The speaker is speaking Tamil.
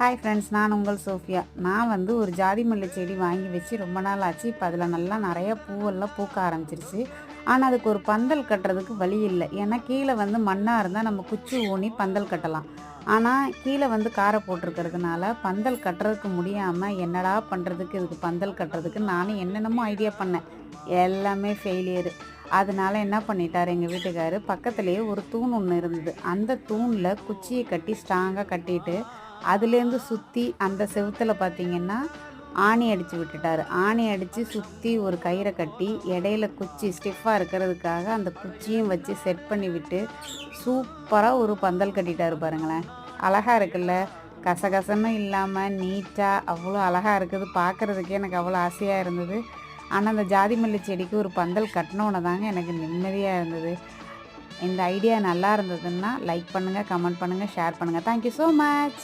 ஹாய் ஃப்ரெண்ட்ஸ் நான் உங்கள் சோஃபியா. நான் வந்து ஒரு ஜாதி மல்லி செடி வாங்கி வச்சு ரொம்ப நாள் ஆச்சு. இப்போ அதில் நல்லா நிறையா பூவெல்லாம் பூக்க ஆரம்பிச்சிருச்சு. ஆனால் அதுக்கு ஒரு பந்தல் கட்டுறதுக்கு வழி இல்லை. ஏன்னா கீழே வந்து மண்ணாக இருந்தால் நம்ம குச்சி ஊனி பந்தல் கட்டலாம். ஆனால் கீழே வந்து காரை போட்டிருக்கிறதுனால பந்தல் கட்டுறதுக்கு முடியாமல் என்னடா பண்ணுறதுக்கு இதுக்கு பந்தல் கட்டுறதுக்கு நானும் என்னென்னமோ ஐடியா பண்ணேன். எல்லாமே ஃபெயிலியரு அதனால என்ன பண்ணிட்டார் எங்கள் வீட்டுக்காரு? பக்கத்துலேயே ஒரு தூண் ஒன்று இருந்தது. அந்த தூணில் குச்சியை கட்டி ஸ்ட்ராங்காக கட்டிட்டு அதுலேருந்து சுற்றி அந்த செவுத்தில் பார்த்தீங்கன்னா ஆணி அடித்து விட்டுட்டார். ஆணி அடித்து சுற்றி ஒரு கயிறை கட்டி இடையில குச்சி ஸ்டிஃபாக இருக்கிறதுக்காக அந்த குச்சியும் வச்சு செட் பண்ணி விட்டு சூப்பராக ஒரு பந்தல் கட்டிட்டார் பாருங்களேன். அழகாக இருக்குல்ல? கசகசமே இல்லாமல் நீட்டாக அவ்வளோ அழகாக இருக்குது. பார்க்குறதுக்கே எனக்கு அவ்வளோ ஆசையாக இருந்தது. ஆனால் அந்த ஜாதி மல்லி செடிக்கு ஒரு பந்தல் கட்டினோன்னு தாங்க எனக்கு நிம்மதியாக இருந்தது. இந்த ஐடியா நல்லா இருந்ததுன்னா லைக் பண்ணுங்கள் கமெண்ட் பண்ணுங்கள் ஷேர் பண்ணுங்கள் தேங்க்யூ ஸோ மச்